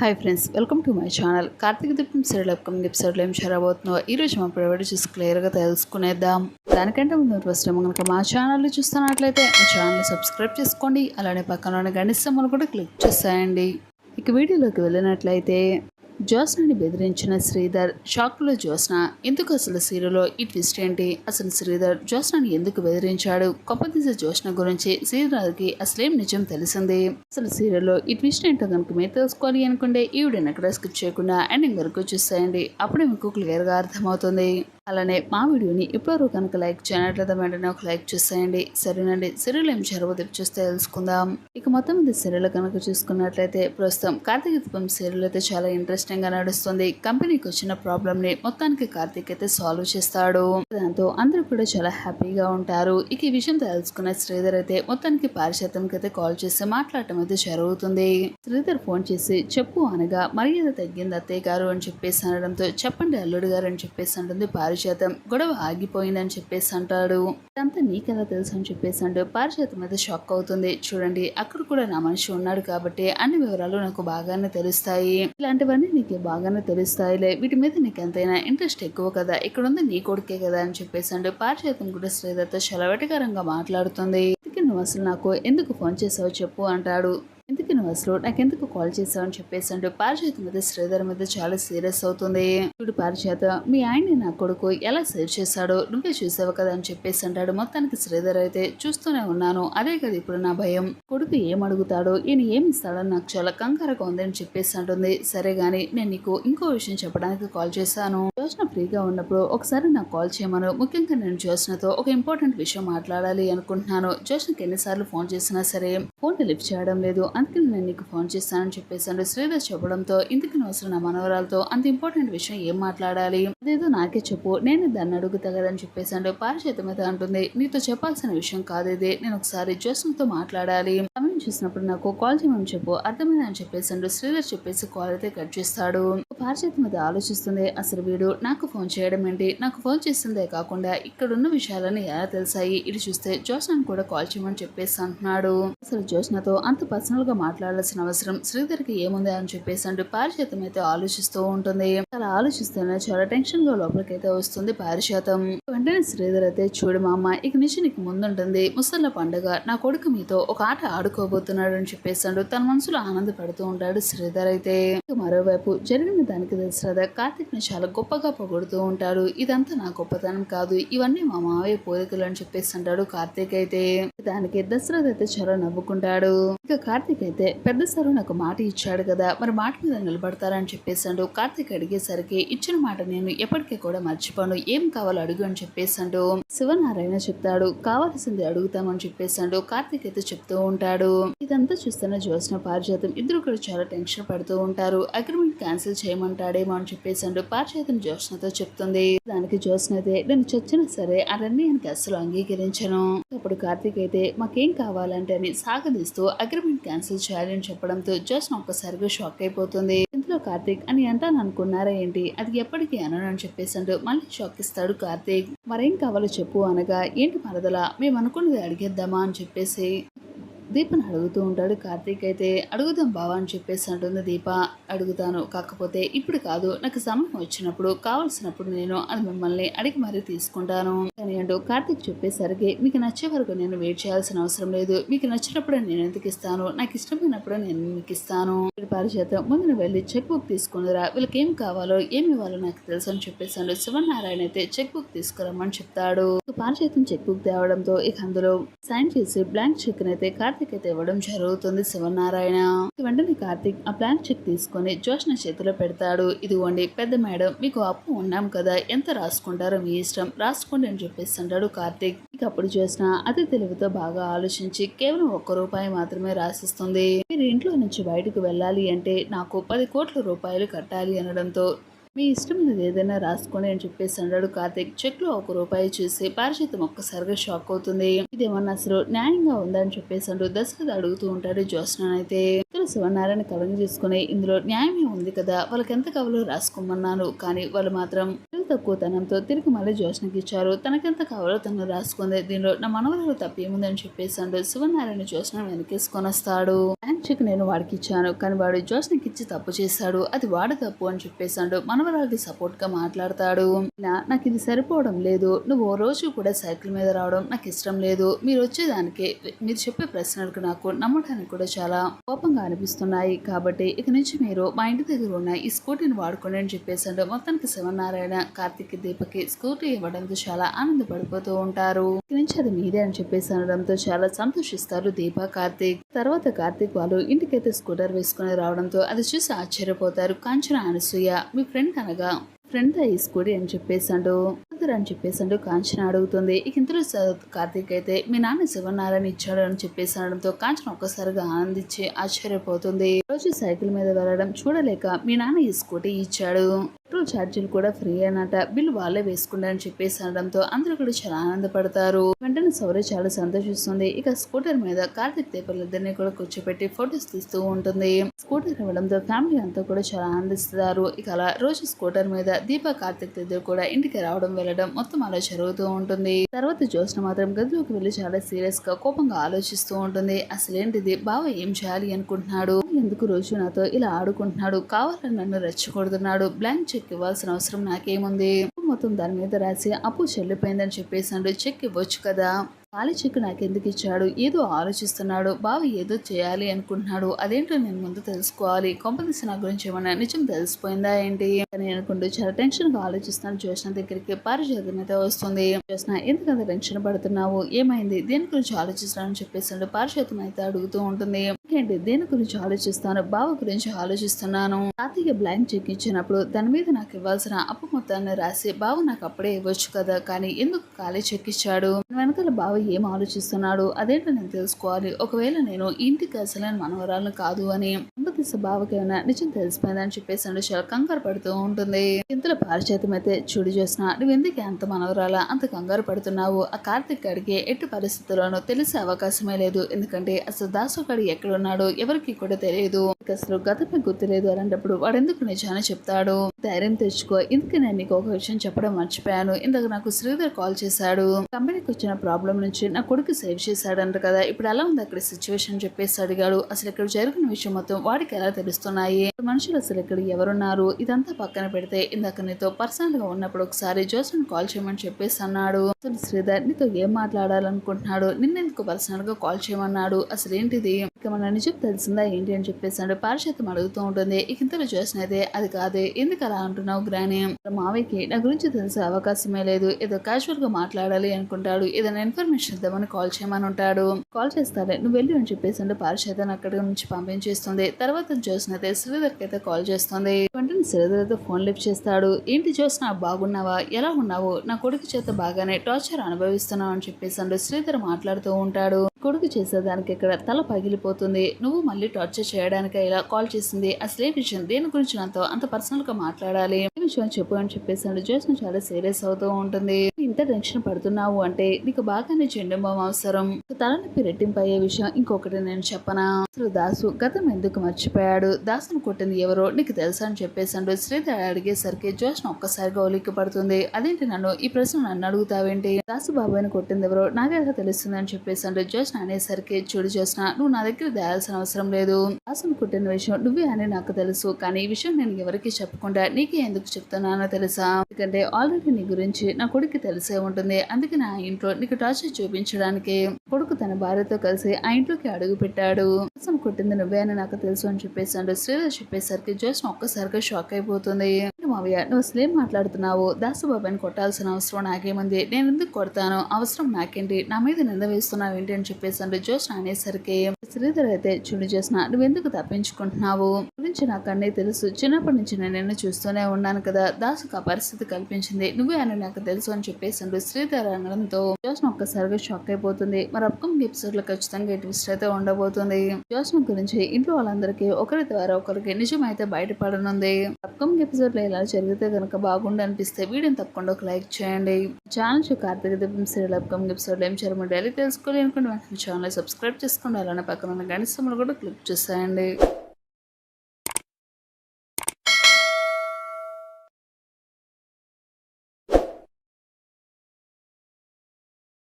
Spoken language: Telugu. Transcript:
Hi friends welcome to my channel Karthika Deepam serial upcoming ఎపిసోడ్లో ఏం షేరబోతుందో ఈ రోజు మా ప్రైవేట్ చూసి క్లియర్గా తెలుసుకునేద్దాం. దానికంటే ముందు ఫస్ట్ కనుక మా ఛానల్ చూస్తున్నట్లయితే మా ఛానల్ని సబ్స్క్రైబ్ చేసుకోండి. అలానే పక్కన గణిత సమ్మలు కూడా క్లిక్ చేసేయండి. ఇక వీడియోలోకి వెళ్ళినట్లయితే జ్యోత్స్నని బెదిరించిన శ్రీధర్ షాక్లో జ్యోత్స్న ఎందుకు అసలు సీరియల్లో ఈ ట్విస్ట్ ఏంటి? అసలు శ్రీధర్ జ్యోత్స్నని ఎందుకు బెదిరించాడు? కొప్పతీసే జ్యోత్స్న గురించి శ్రీధర్కి అసలేం నిజం తెలిసింది? అసలు సీరియల్లో ఈ ట్విస్ట్ ఏంటో కనుక మీరు తెలుసుకోవాలి అనుకుంటే ఈ వీడియోని ఎక్కడ స్కిప్ చేయకుండా ఎండింగ్ వరకు చూసేయండి. అప్పుడే మీకు క్లియర్గా అర్థమవుతుంది. అలానే మా వీడియోని ఇప్పటివరకు కనుక లైక్ చేయనట్లయితే వెంటనే ఒక లైక్ చూసేయండి. సరేనండి. సీరియల్ ఏం జరగబోతే చూస్తే తెలుసుకుందాం. ఇక మొత్తం ఇది సీరియల్ కనుక చూసుకున్నట్లయితే ప్రస్తుతం కార్తీక దీపం సీరియల్ అయితే చాలా ఇంట్రెస్టింగ్గా నడుస్తుంది. కంపెనీకి వచ్చిన ప్రాబ్లమ్ని మొత్తానికి కార్తీక్ అయితే సాల్వ్ చేస్తాడు. దాంతో అందరూ కూడా చాలా హ్యాపీగా ఉంటారు. ఇక ఈ విషయం తెలుసుకున్న శ్రీధర్ అయితే మొత్తానికి పారిశాతంకి అయితే కాల్ చేసి మాట్లాడటం అయితే జరుగుతుంది. శ్రీధర్ ఫోన్ చేసి చెప్పు అనగా మర్యాద తగ్గింది అత్తయ్య గారు అని చెప్పేసి అనడంతో చెప్పండి అల్లుడు గారు అని చెప్పేసి అంటుంది పారిశాతం గొడవ ఆగిపోయిందని చెప్పేసి అంటాడు. ఇదంతా నీకెలా తెలుసు అని చెప్పేసి అంటే పారిశాతం అయితే షాక్ అవుతుంది. చూడండి అక్కడ కూడా నా మనిషి ఉన్నాడు కాబట్టి అన్ని వివరాలు నాకు బాగానే తెలుస్తాయి. ఇలాంటివన్నీ నీకు బాగానే తెలుస్తాయిలే. వీటి మీద నీకు ఎంతైనా ఇంట్రెస్ట్ ఎక్కువ కదా. ఇక్కడ ఉంది నీ కొడుకే కదా అని చెప్పేసి అంటే పారిశాతం కూడా శ్రీధర్తో చలవటికరంగా మాట్లాడుతుంది. నువ్వు అసలు నాకు ఎందుకు ఫోన్ చేసావు చెప్పు అంటాడు. అసలు నాకెందుకు కాల్ చేసావు అని చెప్పేసి అంటే పారిచేత మీద శ్రీధర్ మీద చాలా సీరియస్ అవుతుంది. ఇప్పుడు పారిచేత మీ ఆయన్ని నా కొడుకు ఎలా సేవ్ చేశాడో నువ్వే చూసావు కదా అని చెప్పేసి అంటాడు మొత్తానికి శ్రీధర్ అయితే చూస్తూనే ఉన్నాను. అదే కదా ఇప్పుడు నా భయం. కొడుకు ఏం అడుగుతాడో ఈయన ఏమి ఇస్తాడని నాకు చాలా కంగారుగా ఉంది అని చెప్పేసి అంటుంది సరే గాని నేను నీకు ఇంకో విషయం చెప్పడానికి కాల్ చేశాను. జోష్న ఫ్రీగా ఉన్నప్పుడు ఒకసారి నాకు కాల్ చేయమను. ముఖ్యంగా నేను జోష్నతో ఒక ఇంపార్టెంట్ విషయం మాట్లాడాలి అనుకుంటున్నాను. జోష్నకి ఎన్నిసార్లు ఫోన్ చేసినా సరే ఫోన్ లిఫ్ట్ చేయడం లేదు. అందుకని నేను నీకు ఫోన్ చేస్తానని చెప్పేసాను శ్రీధర్ చెప్పడంతో ఇందుకు అవసరం నా మనవరాలతో అంత ఇంపార్టెంట్ విషయం ఏం మాట్లాడాలి? అదేదో నాకే చెప్పు నేను దాన్ని అడుగుతా కదని చెప్పేసాడు పారిచేత మీద అంటుంది. నీతో చెప్పాల్సిన విషయం కాదు ఇదే. నేను ఒకసారి జ్యోత్స్నతో మాట్లాడాలి. సమయం చూసినప్పుడు నాకు కాల్ చేయమని చెప్పు అర్థమైందని చెప్పేసాడు శ్రీధర్ చెప్పేసి కాల్ అయితే కట్ చేస్తాడు. పారిచేత మీద ఆలోచిస్తుంది అసలు వీడు నాకు ఫోన్ చేయడం ఏంటి? నాకు ఫోన్ చేస్తుందే కాకుండా ఇక్కడ ఉన్న విషయాలని ఎలా తెలిసాయి? ఇటు చూస్తే జ్యోత్స్నను కూడా కాల్ చేయమని చెప్పేసి అంటున్నాడు. అసలు జ్యోత్స్నతో అంత పర్సనల్గా మాట్లాడాల్సిన అవసరం శ్రీధర్కి ఏముంది అని చెప్పేసి అంటూ పారిశాతం అయితే ఆలోచిస్తూ ఉంటుంది. అలా ఆలోచిస్తూనే చాలా టెన్షన్గా లోపలికైతే వస్తుంది పారిశాతం వెంటనే శ్రీధర్ అయితే చూడు మా అమ్మ ఇక నుంచి నీకు ముందుంటుంది. ముసళ్ళ పండుగ నా కొడుకు మీతో ఒక ఆట ఆడుకోబోతున్నాడు అని చెప్పేసాడు తన మనసులో ఆనందపడుతూ ఉంటాడు శ్రీధర్ అయితే మరోవైపు జరిగిన దానికి దశరథ కార్తిక్ని చాలా గొప్పగా పొగుడుతూ ఉంటాడు. ఇదంతా నా గొప్పతనం కాదు. ఇవన్నీ మా మావయ్య పోలికలు అని చెప్పేసి అంటాడు కార్తీక్ అయితే. దానికి దశరథ అయితే చాలా నవ్వుకుంటాడు. ఇక కార్తీక్ అయితే పెద్ద సారు నాకు మాట ఇచ్చాడు కదా మరి మాట మీద నిలబడతారని చెప్పేసాడు కార్తీక్ అడిగేసరికి ఇచ్చిన మాట నేను ఎప్పటికీ కూడా మర్చిపోను. ఏం కావాలో అడుగు అని చెప్పేసాడు శివనారాయణ చెప్తాడు కావాల్సింది అడుగుతామని చెప్పేసాడు కార్తీక్ అయితే చెప్తూ ఉంటాడు. ఇదంతా చూస్తున్న జ్యోత్స్న పారిజాతం ఇద్దరు కూడా చాలా టెన్షన్ పడుతూ ఉంటారు. అగ్రిమెంట్ క్యాన్సిల్ చేయమంటాడేమో అని చెప్పేసాడు పారిజాతం జ్యోత్స్నతో చెప్తుంది. దానికి జ్యోత్స్న అయితే నేను చచ్చినా సరే ఆ నిర్ణయానికి అస్సలు అంగీకరించను. అప్పుడు కార్తీక్ అయితే మాకేం కావాలంటే అని సాగదీస్తూ అగ్రిమెంట్ క్యాన్సిల్ చేయాలని చెప్పడంతో జస్ట్ ఒక్కసారిగా షాక్ అయిపోతుంది. ఇందులో కార్తీక్ అని అంటాను అనుకున్నారా ఏంటి? అది ఎప్పటికీ అనను అని చెప్పేసాడు మళ్ళీ షాక్ ఇస్తాడు కార్తీక్. మరేం కావాలో చెప్పు అనగా ఏంటి మరదలా మేము అనుకున్నది అడిగేద్దామా అని చెప్పేసి దీపని అడుగుతూ ఉంటాడు కార్తీక్ అయితే. అడుగుదాం బావా అని చెప్పేసి అంటుంది దీప. అడుగుతాను. కాకపోతే ఇప్పుడు కాదు నాకు సమయం వచ్చినప్పుడు కావలసినప్పుడు నేను అది మిమ్మల్ని అడిగి మరీ తీసుకుంటాను. కానీ కార్తిక్ చెప్పేసరికి మీకు నచ్చే వరకు నేను వెయిట్ చేయాల్సిన అవసరం లేదు. మీకు నచ్చినప్పుడు నేను ఎందుకు ఇస్తాను? నాకు ఇష్టమైనప్పుడు నేను మీకు ఇస్తాను? పరిచేత ముందు వెళ్ళి చెక్ బుక్ తీసుకునిరా. వీళ్ళకి ఏం కావాలో ఏమి ఇవ్వాలో నాకు తెలుసు అని చెప్పేసాడు శివనారాయణ అయితే చెక్ బుక్ తీసుకురమ్మని చెప్తాడు. పారిచేతం చెక్ బుక్ తేవడంతో ఇక అందులో సైన్ చేసి బ్లాంక్ చెక్ అయితే కార్తీక్ అయితే ఇవ్వడం జరుగుతుంది శివనారాయణ. వెంటనే కార్తీక్ ఆ బ్లాంక్ చెక్ తీసుకొని జోష్న చేతిలో పెడతాడు. ఇదిగోండి పెద్ద మేడం మీకు అప్పు ఉన్నాం కదా. ఎంత రాసుకుంటారో మీ ఇష్టం. రాసుకోండి అని చూపిస్తుంటాడు కార్తీక్. అప్పుడు చూసిన అతి తెలివితో బాగా ఆలోచించి కేవలం ఒక్క రూపాయి మాత్రమే రాసిస్తుంది. మీరు ఇంట్లో నుంచి బయటకు వెళ్ళాలి అంటే నాకు పది కోట్ల రూపాయలు కట్టాలి అనడంతో మీ ఇష్టం మీద ఏదైనా రాసుకోండి అని చెప్పేసి అన్నాడు కార్తిక్. చెక్లో ఒక రూపాయి చూసి పారిచితం ఒక్కసారిగా షాక్ అవుతుంది. ఇదేమన్నా అసలు న్యాయంగా ఉందని చెప్పేసి అంటూ దశరథ అడుగుతూ ఉంటాడు జ్యోత్స్న అయితే. ఇతర శివనారాయణ కలం చేసుకుని ఇందులో న్యాయమే ఉంది కదా వాళ్ళకి ఎంత కావాలో రాసుకోమన్నాను. కానీ వాళ్ళు మాత్రం తక్కువ తక్కువతనంతో తిరిగి మళ్ళీ జ్యోత్స్నకి ఇచ్చారు. తనకెంత కావాలో తను రాసుకుంది. దీనిలో నా మనవరాలు తప్పేముందని చెప్పేసి అంటూ శివనారాయణ జ్యోత్స్న వెనకేసుకొని వస్తాడు. బ్యాంక్ చెక్ నేను వాడికి ఇచ్చాను. కానీ వాడు జోష్నికి ఇచ్చి తప్పు చేశాడు. అది వాడు తప్పు అని చెప్పేశాడు. మనవరాలకి సపోర్ట్గా మాట్లాడతాడు నాకు ఇది సరిపోవడం లేదు. నువ్వు ఓ రోజు కూడా సైకిల్ మీద రావడం నాకు ఇష్టం లేదు. మీరు వచ్చేదానికి మీరు చెప్పే ప్రశ్నలకు నాకు నమ్మడానికి కూడా చాలా కోపంగా అనిపిస్తున్నాయి. కాబట్టి ఇక నుంచి మీరు మా ఇంటి దగ్గర ఉన్న ఈ స్కూటీని వాడుకోండి అని చెప్పేశాడు. మొత్తానికి శివనారాయణ కార్తీక్ దీపకి స్కూటీ ఇవ్వడంతో చాలా ఆనందపడిపోతూ ఉంటారు. ఇక నుంచి అది మీదే అని చెప్పేసి అనడంతో చాలా సంతోషిస్తారు దీప కార్తీక్. తర్వాత కార్తీక్ వాళ్ళు ఇంటికైతే స్కూటర్ వేసుకుని రావడంతో అది చూసి ఆశ్చర్యపోతారు. కాంచన అనసూయ మీ ఫ్రెండ్ అనగా ఫ్రెండ్ ఈ స్కూటీ అని చెప్పేసాడు అని చెప్పేసాడు కాంచన అడుగుతుంది. ఇక ఇంతలో కార్తీక్ అయితే మీ నాన్న శివనారాయణ ఇచ్చాడు అని చెప్పేసి అనడంతో కాంచన ఒక్కసారిగా ఆనందించి ఆశ్చర్యపోతుంది. రోజు సైకిల్ మీద వెళ్ళడం చూడలేక మీ నాన్న ఈ స్కూటీ ఇచ్చాడు. పెట్రోల్ ఛార్జీలు కూడా ఫ్రీ అనట బిల్లు వాళ్ళే వేసుకుంటారని చెప్పేసి అనడంతో అందరూ కూడా చాలా ఆనందపడతారు. వెంటనే సౌర్య చాలా సంతోషిస్తుంది. ఇక స్కూటర్ మీద కార్తీక్ దీపాలిద్దరిని కూడా కూర్చోపెట్టి ఫొటోస్ తీస్తూ ఉంటుంది. స్కూటర్ ఇవ్వడంతో ఫ్యామిలీ అంతా కూడా చాలా ఆనందిస్తారు. ఇక అలా రోజు స్కూటర్ మీద దీప కార్తీక్ ఇద్దరు కూడా ఇంటికి రావడం వెళ్ళడం మొత్తం అలా జరుగుతూ ఉంటుంది. తర్వాత జ్యోత్స్న మాత్రం గదిలోకి వెళ్ళి చాలా సీరియస్గా కోపంగా ఆలోచిస్తూ ఉంటుంది. అసలేంటిది? బావ ఏం చేయాలి అనుకుంటున్నాడు? ఎందుకు రోజు నాతో ఇలా ఆడుకుంటున్నాడు? కావాలని నన్ను రెచ్చగొడుతున్నాడు? బ్లాంక్ చెక్ ఇవ్వాల్సిన అవసరం నాకేముంది? మొత్తం దాని మీద రాసి అప్పు చెల్లిపోయిందని చెప్పేసి చెక్ ఇవ్వచ్చు కదా? ఖాళీ చెక్ నాకెందుకు ఇచ్చాడు ఏదో ఆలోచిస్తున్నాడు. బావ ఏదో చేయాలి అనుకుంటున్నాడు. అదేంటో నేను ముందు తెలుసుకోవాలి. కొంపదీసి నా గురించి ఏమన్నా నిజం తెలిసిపోయిందా ఏంటి? అని అనుకుంటూ చాలా టెన్షన్గా ఆలోచిస్తాను జ్యోత్స్న దగ్గరికి. పారిజాతం వస్తుంది. జ్యోత్స్న ఎందుకంత టెన్షన్ పడుతున్నావు? ఏమైంది? దేని గురించి ఆలోచిస్తానని చెప్పేసాడు పారిజాతం అయితే అడుగుతూ ఉంటుంది. ఏంటి దేని గురించి ఆలోచిస్తాను బావ గురించి ఆలోచిస్తున్నాను. తాతయ్య బ్లాంక్ చెక్ ఇచ్చినప్పుడు దాని మీద నాకు ఇవ్వాల్సిన అప్పు మొత్తాన్ని రాసి బావ నాకు అప్పుడే ఇవ్వచ్చు కదా? కానీ ఎందుకు ఖాళీ చెక్ ఇచ్చాడు? వెనకాల బావ ఏం ఆలోచిస్తున్నాడు అదేంటో నేను తెలుసుకోవాలి. ఒకవేళ నేను ఇంటికి అసలైన మనవరాలను కాదు అని అంబతీస బావకేమైనా నిజం తెలిసిపోయిందని చెప్పేసి చాలా కంగారు పడుతూ ఉంటుంది. ఇంతలో పారిచేతం అయితే చూడు చేసిన నువ్వు ఎందుకు అంత మనవరాలా అంత కంగారు పడుతున్నావు? ఆ కార్తిక్ గడికి ఎట్టి పరిస్థితుల్లోనూ తెలిసే అవకాశమే లేదు. ఎందుకంటే అసలు దాసు గడి ఎక్కడున్నాడు ఎవరికి కూడా తెలియదు. అసలు గతమే గుర్తులేదు. అలాంటప్పుడు వాడు ఎందుకు నిజాన్ని చెప్తాడు? ధైర్యం తెచ్చుకో. ఇందుకే నేను నీకు ఒక విషయం చెప్పడం మర్చిపోయాను. ఇందాక నాకు శ్రీధర్ కాల్ చేశాడు. కంపెనీకి వచ్చిన ప్రాబ్లం నుంచి నా కొడుకు సేవ్ చేశాడంట కదా. ఇప్పుడు ఎలా ఉంది అక్కడ సిచ్యువేషన్ చెప్పేసి అడిగాడు. అసలు ఇక్కడ జరిగిన విషయం మొత్తం వాడికి ఎలా తెలుస్తున్నాయి? మనుషులు అసలు ఇక్కడ ఎవరున్నారు? ఇదంతా పక్కన పెడితే ఇందాక నీతో పర్సనల్గా ఉన్నప్పుడు ఒకసారి జోసన్ కాల్ చేయమని చెప్పేసి అన్నాడు. అసలు శ్రీధర్ నీతో ఏం మాట్లాడాలనుకుంటున్నాడు? నిన్నెందుకు పర్సనల్గా కాల్ చేయమన్నాడు? అసలు ఏంటిది? ఇక మన నిజం తెలిసిందా ఏంటి అని చెప్పేసాడు పారిశతం అడుగుతూ ఉంటుంది. ఇక ఇంతలో జోసన్ అయితే అది కాదే. ఎందుకు అలా అంటున్నావు గ్రాని. మావయ్యకి నా గురించి తెలిసే అవకాశమే లేదు. ఏదో క్యాజువల్గా మాట్లాడాలి అనుకుంటాడు. ఏదైనా ఇన్ఫర్మేషన్ ఇద్దామని కాల్ చేయమని ఉంటాడు. కాల్ చేస్తాడే నువ్వు వెళ్ళి అని చెప్పేసి పారిశతం అక్కడి నుంచి పంపించేస్తుంది. తర్వాత జోస్న అయితే శ్రీధర్కి అయితే కాల్ చేస్తుంది. వెంటనే శ్రీధర్ అయితే ఫోన్ లిఫ్ట్ చేస్తాడు. ఏంటి జోస్న బాగున్నావా? ఎలా ఉన్నావు? నా కొడుకు చేత బాగానే టార్చర్ అనుభవిస్తున్నావు అని చెప్పేసి శ్రీధర్ మాట్లాడుతూ ఉంటాడు. కొడుకు చేసేదానికి ఇక్కడ తల పగిలిపోతుంది. నువ్వు మళ్ళీ టార్చర్ చేయడానికి ఇలా కాల్ చేసింది. అసలే విషయం దేని గురించి నాతో అంత పర్సనల్గా మాట్లాడాలి? విషయం చెప్పు అని చెప్పేసి జోస్న చాలా సీరియస్ అవుతూ ఉంటుంది. ఇంత టెన్షన్ పడుతున్నావు అంటే నీకు బాగానే చెండుంబం అవసరం. తలనొప్పి రెట్టింపు అయ్యే విషయం ఇంకొకటి నేను చెప్పనా? అసలు దాసు గతం ఎందుకు మర్చిపోయాడు? దాసును కొట్టింది ఎవరో నీకు తెలుసా అని చెప్పేసాడు శ్రీధర్ అడిగేసరికి జోష్న ఒక్కసారిగా ఒలిక్కి పడుతుంది. అదేంటి నన్ను ఈ ప్రశ్న నన్ను అడుగుతావేంటి? దాసు బాబాయ్ని కొట్టింది ఎవరో నాకెలా తెలుస్తుంది అని చెప్పేసాడు జోష్న అనేసరికి చూడు జోష్న నువ్వు నా దగ్గర దాయాల్సిన అవసరం లేదు. దాసును కొట్టిన విషయం నువ్వే అని నాకు తెలుసు. కానీ ఈ విషయం నేను ఎవరికి చెప్పకుండా నీకే ఎందుకు చెప్తున్నానో తెలుసా? ఎందుకంటే ఆల్రెడీ నీ గురించి నా కొడుకు తెలిసే ఉంటుంది. అందుకే నా ఇంట్లో నీకు టార్చర్ చూపించడానికి కొడుకు తన భార్యతో కలిసి ఆ ఇంట్లోకి అడుగు పెట్టాడు. కొట్టింది నువ్వే అని నాకు తెలుసు అని చెప్పేసాడు శ్రీధర్ చెప్పేసరికి జోష్న ఒక్కసారిగా షాక్ అయిపోతుంది. మావయ్య నువ్వు అసలు ఏం మాట్లాడుతున్నావు? దాసుబాబాని కొట్టాల్సిన అవసరం నాకేముంది? నేను ఎందుకు కొడతాను? అవసరం నాకేంటి? నా మీద నింద వేస్తున్నావు ఏంటి అని చెప్పేసాడు జోష్న అనేసరికి శ్రీధర్ అయితే చూడు చేసిన నువ్వెందుకు తప్పించుకుంటున్నావు? గురించి నాకు అన్నీ తెలుసు. చిన్నప్పటి నుంచి నేను నిన్ను చూస్తూనే ఉన్నాను కదా. దాసుకు ఆ పరిస్థితి కల్పించింది. నువ్వే అని నాకు తెలుసు అని చెప్పేసాడు శ్రీధర్ అనడంతో జోష్న ఒక్కసారిగా షాక్ అయిపోతుంది. మరి అప్కమింగ్ ఎపిసోడ్లో ఖచ్చితంగా ట్విస్ట్ అయితే ఉండబోతుంది. జోష్న గురించి ఇంట్లో వాళ్ళందరికీ ఒకరి ద్వారా ఒకరికి నిజం అయితే బయటపడనుంది. అప్కమింగ్ ఎపిసోడ్లో ఇలా జరిగితే కనుక బాగుండు అనిపిస్తే వీడియోని తప్పకుండా ఒక లైక్ చేయండి. Channel show Karthika Deepam serial upcoming episode ఏం చేయాలి డైలీ తెలుసుకోవాలి అనుకుంటే వెంటనే ఛానల్ సబ్స్క్రైబ్ చేసుకోండి. అలానే పక్కన ఉన్న గణిస్తములు కూడా క్లిక్ చేసేయండి.